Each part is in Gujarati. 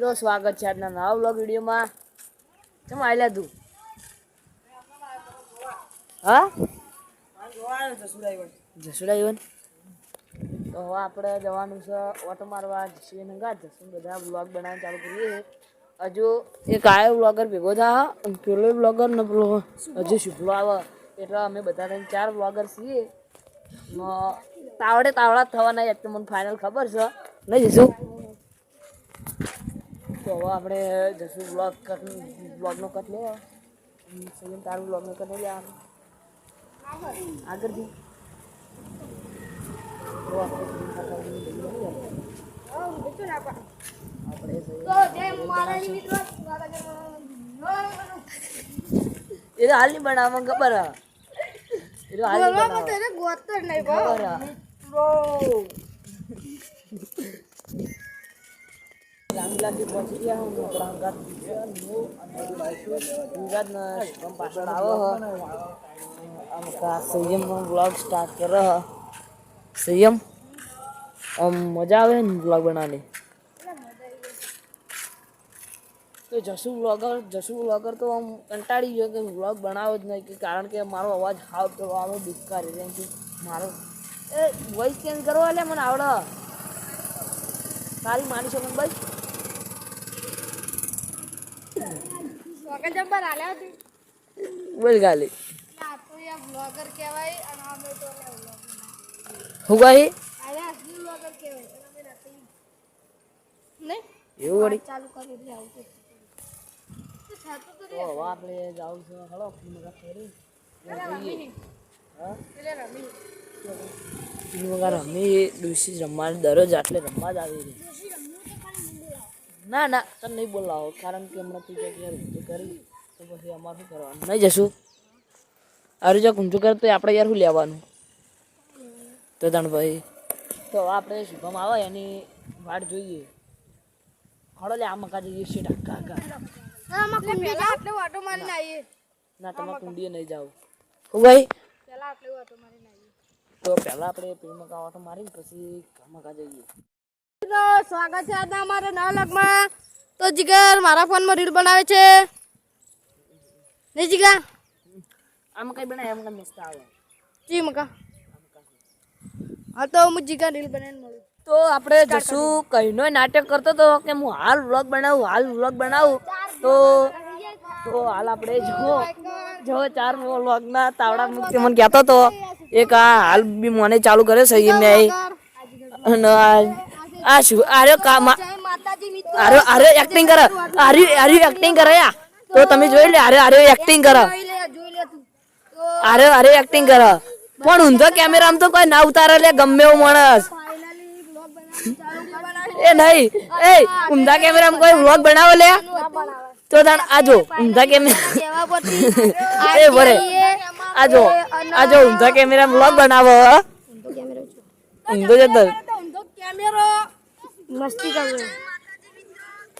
મિત્રો સ્વાગત છે આજના નવા વ્લોગ વિડીયોમાં. કેમ આવેલા તું? હા? જસુડાઈવન તો હવે આપણે જવાનું છે ઓટો મારવા જશું નંગા બધા વ્લોગ બનાવવાનું ચાલુ કરીએ. હજુ એક આયો વ્લોગર ભેગો થા પેલો વ્લોગર ને પેલો હજુ શુભલો આવે એટલે અમે બધા ત્રણ ચાર વ્લોગર છીએ. તાવડે તાવડા થવાના એક તો મને ફાઇનલ ખબર છે. નહીં જશું તો હવે આપણે જશું બ્લોગ કટ બ્લોગનો કટ લે સજન તારું બ્લોગનો કટ લે આગળથી તો આપણે સજન તારું લઈ લઈએ. આપણે એ તો હાલ નહીં બનાવવા ખબર હે. એ તો હાલ નહીં બનાવવા. ખબર હે. રામલાલથી પહોંચી ગયા હું આપણા અંગાત હું અને ગુજરાતના શુભમ પાછળ આવો હ આમ કા સંયમનો બ્લોગ સ્ટાર્ટ કરો હ સંયમ આમ મજા આવે ને બ્લોગ બનાવવાની તો જસુ બ્લોગર જસુ બ્લોગર તો આમ કંટાળી ગયો કે બ્લોગ બનાવો જ નહીં કે કારણ કે મારો અવાજ હાવ તો આવે બિસ્કારી રહે છે મારો એ વોઇસ ચેન્જ કરવા લે મને આવડે તારી માની શકો ને ભાઈ બોલ ગાલી હું કહી એવું વળી ચાલુ કરી દે આવું તો હવે આપણે જાવું છે હળો ફિલ્મ ફરી હા ફિલ્મ રમી ડુસી રમવાની દરરોજ આટલે રમવા જ આવી રહી ના ના તને નહીં બોલાવો. કારણ કે હમણાં તું જગ્યાએ ઊંચું કરી તો પછી અમારે શું કરવાનું? નહીં જશું. અરે જો ઊંચું કરે તો આપણે યાર શું લેવાનું? તો તણ ભાઈ તો આપણે શુભમ આવે એની વાટ જોઈએ. હળો લે આ મકા જઈએ છીએ ઢાકા પેલા ઓટો ના તમે કુંડીએ નહીં જાઓ. હું ભાઈ પેલા ઓટો તો પહેલાં આપણે ભેમકા વાટો મારીને પછી મકા જઈએ તો સ્વાગત છે આજના અમારા નવા લગમાં તો જીગર મારા ફોનમાં રીલ બનાવે છે. નહીં જીગા? આમ કઈ બનાય એમ કઈ મસ્ત આવે. જી મકા હા તો હું જીગા રીલ બનાવીને મળું. તો આપણે જશું કહીનો નાટક કરતો તો કે હું હાલ વ્લોગ બનાવું હાલ વ્લોગ બનાવું. તો તો હાલ આપણે જો જો ચાર વ્લોગના તાવડા મુક્તિ મને કહેતો તો એક આ હાલ બી મને ચાલુ કરે છે મેં અને આ- આ શું? આર્યો કામ માતાજી મિત્ર. આરે આરે એક્ટિંગ કરે. આરે આરે એક્ટિંગ કરે યા. તો તમે જોઈ લે આરે આર્યો એક્ટિંગ કરે. અરે અરે એક્ટિંગ કરે. પણ ઊંધો કેમેરામાં તો કોઈ ના ઉતારે લે ગમે એવું માણસ. એ નહીં. એ ઊંધા કેમેરામાં કોઈ વ્લોગ બનાવો લે? તો તાણ આ જો ઊંધા કેમેરા એ ભરે આ જો આ ઊંધા કેમેરામાં વ્લોગ બનાવો ઊંધો જતો ઊંધો કેમેરો મસ્તી કરે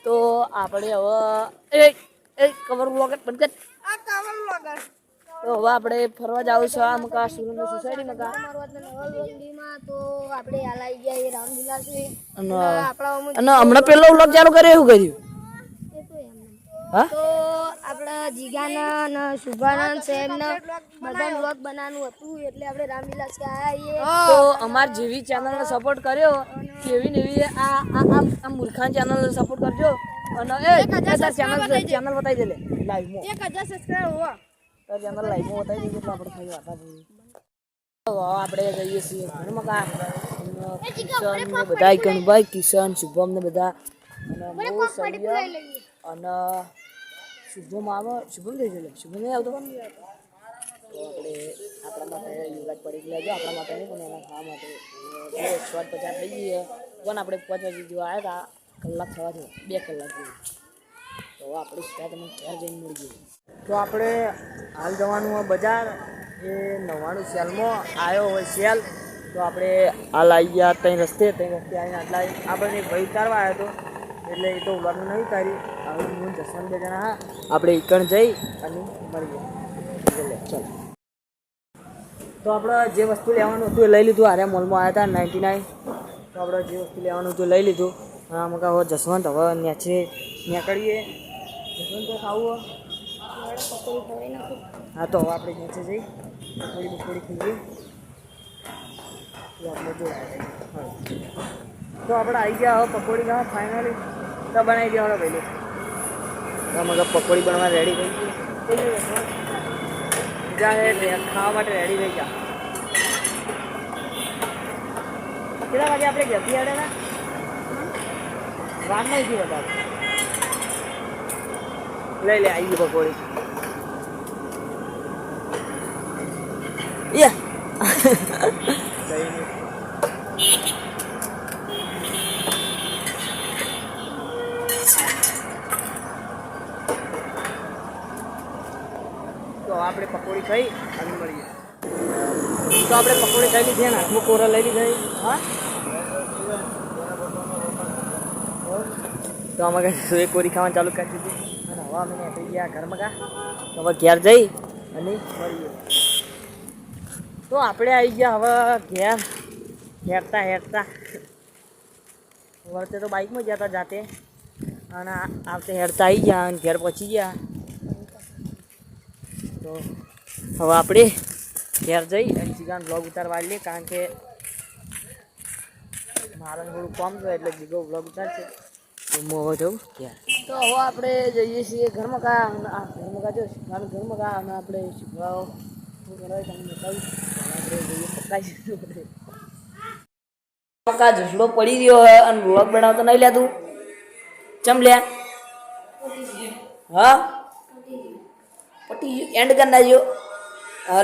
તો આપણે હવે એ કવર વ્લોગ બંધ કર. તો હવે આપણે ફરવા જાવું છે આ મકા સુરત સોસાયટી મકા. માં તો આપણે હાલ આવી ગયા એ રામલીલા છે અને આપણા અને હમણાં પેલો વ્લોગ ચાલુ કર્યો એવું કર્યું? હા? જીગાના અને બધા બ્લોગ બનાવવાનું હતું એટલે આપણે રામવિલાસ કે આવીએ તો અમાર જેવી ચેનલને સપોર્ટ કર્યો. કેવી ને એવી આ આ આ મૂર્ખાન ચેનલને સપોર્ટ કરજો. અને એ તાર ચેનલ ચેનલ બતાવી દે લે લાઈવમાં એક હજાર સબસ્ક્રાઈબ હોવા. તાર ચેનલ લાઈવમાં બતાવી દે આપણે ખાલી વાતા જોઈએ. આપણે જઈએ છીએ ને બધા કિશન શુભમ ને બધા. અને અને શુભમ આવે શુભમ થઈ ગયો શુભમ નહીં આવતો? તો આપણે આપણા માટે યુવરાજ પડી લેજો આપણા માટે નહીં, પણ એના ખાવા માટે એકસો પચાસ થઈ ગઈ પણ આપણે પાંચ વાગે જેવા આવ્યા હતા? કલાક થવા થયો. બે કલાક જેવું. તો આપણે સીધા તમે ઘેર જઈને મળી જઈએ તો આપણે હાલ જવાનું બજાર. એ નવ્વાણું સેલમાં આવ્યો હોય સેલ. તો આપણે હાલ આવી ગયા ત્યાં રસ્તે. ત્યાં રસ્તે આવીને આટલા આપણે એક ભાઈ ઉતારવા આવ્યો હતો. એટલે એ તો ઉલાનું નહીં ઉતાર્યું. હવે હું જસવંત બે જણા આપણે ઈકણ જઈ અને મળી ગયા ચાલો. તો આપણે જે વસ્તુ લેવાનું હતું એ લઈ લીધું. આર્યા મોલમાં આવ્યા હતા નાઇન્ટી નાઇન તો આપણે જે વસ્તુ લેવાનું હતું લઈ લીધું. હા, અમે કહો જસવંત, હવે નેચે નીકળીએ જસવંત ખાવું હા. તો હવે આપણે નીચે જઈ. પકોડી બકોડી ખાઈએ. આપણે જો. તો આપણે આવી ગયા હવે પકોડી ખાવા ફાઇનલી તો બનાવી દેવાનો પહેલે. મગર પકોડી બનવા રેડી થઈ ગઈ. ખાવા માટે રેડી થઈ ગયા કેટલા વાગે આપણે જતીયાડે ને રાત નહીં વધારે લઈ લે આવી પકોડી. યા તો આપણે પકોડી ખાઈ અને મળીએ. તો આપણે પકોડી ખાઈ લીધી ને હાથમાં કોરા લઈ લીધા હા? તો અમે કઈ એક કોરી ખાવાનું ચાલુ કરી દીધી. અને હવા અમે નીકળી ગયા ઘરમાં કા. તો હવે ઘેર જઈ અને મળીએ. તો આપણે આવી ગયા હવે ઘેર. હેરતા હેરતા. વળતે તો બાઇકમાં ગયા હતા જાતે અને આવતે હેરતા આવી ગયા અને ઘેર પહોંચી ગયા. તો હવે આપણે ઘેર જઈ અને જીગાન બ્લોગ ઉતારવા લઈએ કારણ કે મારે થોડું કામ છે, એટલે જીગો બ્લોગ ઉતારશે. તો હું હવે જઉં ઘેર. તો હવે આપણે જઈએ છીએ ઘરમાં કા ઘરમાં કા જો શીખવાનું ઘરમાં કા અને આપણે શીખવાઓ શું કરાવે તમને બતાવું આપણે જઈએ પકાઈ પકા પડી રહ્યો હે, અને બ્લોગ બનાવતો નહીં લેતું ચમ લ્યા? હા? પટી એન્ડ કરી નાખ્યો. હા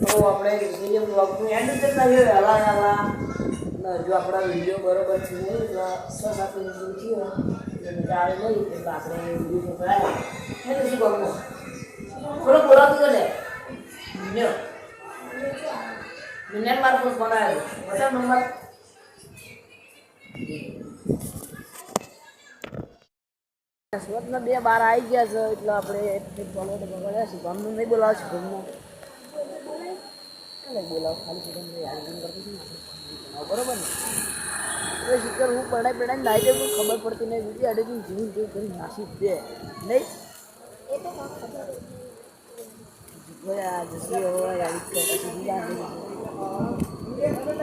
તો આપણે જઈએ બ્લોગનું એન્ડ કરી નાખ્યો. હલા અને જો આપણા વીડિયો બરોબર છે. નહીં થયો. મજા આવે આપણે વીડિયો પકડાય એટલે શું કરવું થોડો લે લ્યો મિનિટ મારો ફોન આવ્યો. નંબર? સુરતના બે બાર આવી ગયા છે એટલે આપણે એક બોલો તો બગડ્યા છે ગામનું નહીં બોલાવ છે ગામનું નહીં બોલાવ ખાલી યાદ કરતી બરોબર ને? તો શીખર હું પડાઈને લાવી દઉં ખબર પડતી નહીં બીજી અડેથી જીવન જેવું કરી નાસી દે. નહીં? એ તો ખબર જીગોયા હોય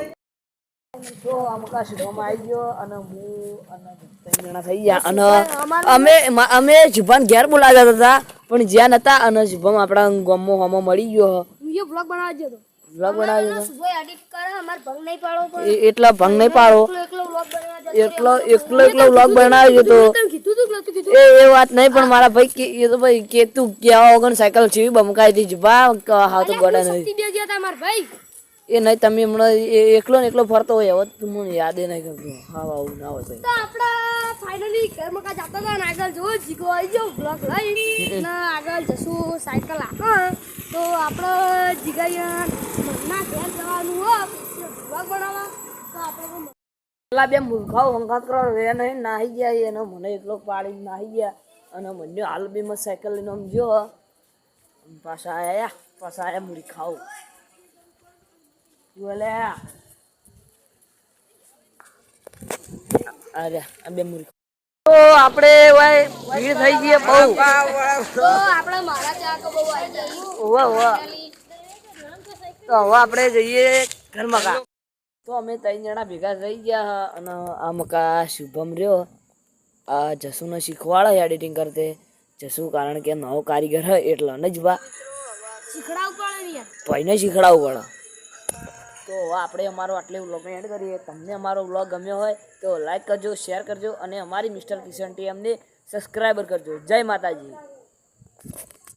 તો અમુકા શીખવામાં આવી ગયો અને હું અને ત્રણ જણા થઈ ગયા. અને અમે અમે શુભમ ઘેર બોલાવ્યા હતા પણ જ્યાં નતા અને શુભમ આપણા ગમો હમો મળી ગયો. વીડિયો બ્લોગ બનાવજો તો બ્લોગ બનાવજો હતો સુબહ એડિટ કરે અમારે ભંગ નહીં પાડવો પણ એટલા ભંગ નહીં પાડો. એકલો એકલો બ્લોગ એકલો એકલો એકલો બનાવ્યો તો એ એ વાત નહીં પણ મારા ભાઈ કે એ તો ભાઈ કે તું કેવા વગર સાયકલ ચીવી બમકાઈ હતી. જુબા હા તો ગોડા નહીં એ નહીં, તમે હમણાં એકલો ને એકલો ફરતો હોય હવે મને યાદ નહીં કરતો હા આવું ના હોય તો આપણા ફાઇનલી ઘરમાં જતા હતા આગળ જો જીગો આવી ગયો બ્લોક લઈ. ને, આગળ જશું સાયકલ આ. તો આપણે જીગા મગના ઘેર જવાનું હો બ્લોક બનાવવા. તો આપણે પેલા બે મૂર્ખાઓ વંખાત કરો રે નહીં, નાહી ગયા એનો મને એકલો પાડી નાહી ગયા, અને મને હાલ બી મત સાયકલ લઈને આમ જો પાછા આયા પાછા આયા મૂડી બોલે અરે આ બે મૂડી તો આપણે ભાઈ ભીડ થઈ ગઈ બહુ. તો આપણે મારા ચા બહુ આવી જાય વાહ વાહ તો હવે આપણે જઈએ ઘરમાં કા. તો અમે ત્રણ જણા ભેગા થઈ ગયા અને આ મકા શુભમ રહ્યો. આ જસુને શીખવાડે એડિટિંગ કરતે. જસુ કારણ કે નવો કારીગર હોય એટલે ને જ બા. શીખડાવું પડે ભાઈને શીખડાવવું પડે. તો આપણે અમારો આટલે વ્લોગને એન્ડ કરીએ. તમને અમારો વ્લોગ ગમ્યો હોય તો લાઈક કરજો શેર કરજો અને અમારી મિસ્ટર કિશન ટીએમને સબસ્ક્રાઈબર કરજો. જય માતાજી.